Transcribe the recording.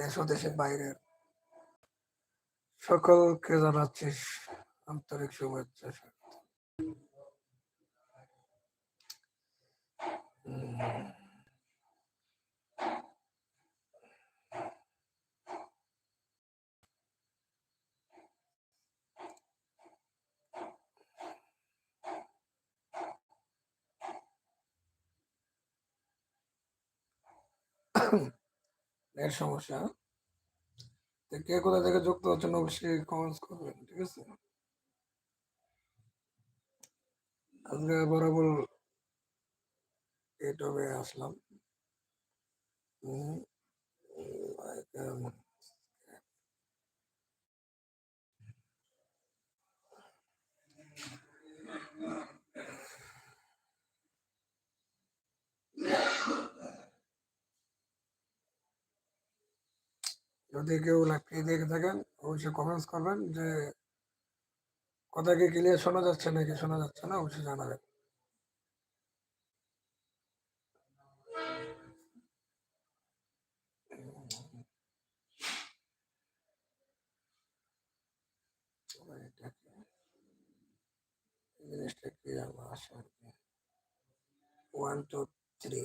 দেশ ও দেশের বাইরের সকলকে জানাচ্ছি আন্তরিক শুভেচ্ছা স্বাগত। এর সমস্যা। তো কে কোথা থেকে যুক্ত হচ্ছেন অবশ্যই কমেন্টস করবেন, ঠিক আছে? আজকে বরাবর ইউটিউবে আসলাম। যদি কেউ লাইভটি দেখে থাকেন, অবশ্যই কমেন্টস করবেন যে কথা কি ক্লিয়ার শোনা যাচ্ছে নাকি শোনা যাচ্ছে না, অবশ্যই জানাবেন। জিনিসটা কি আর কি ওয়ান টু থ্রি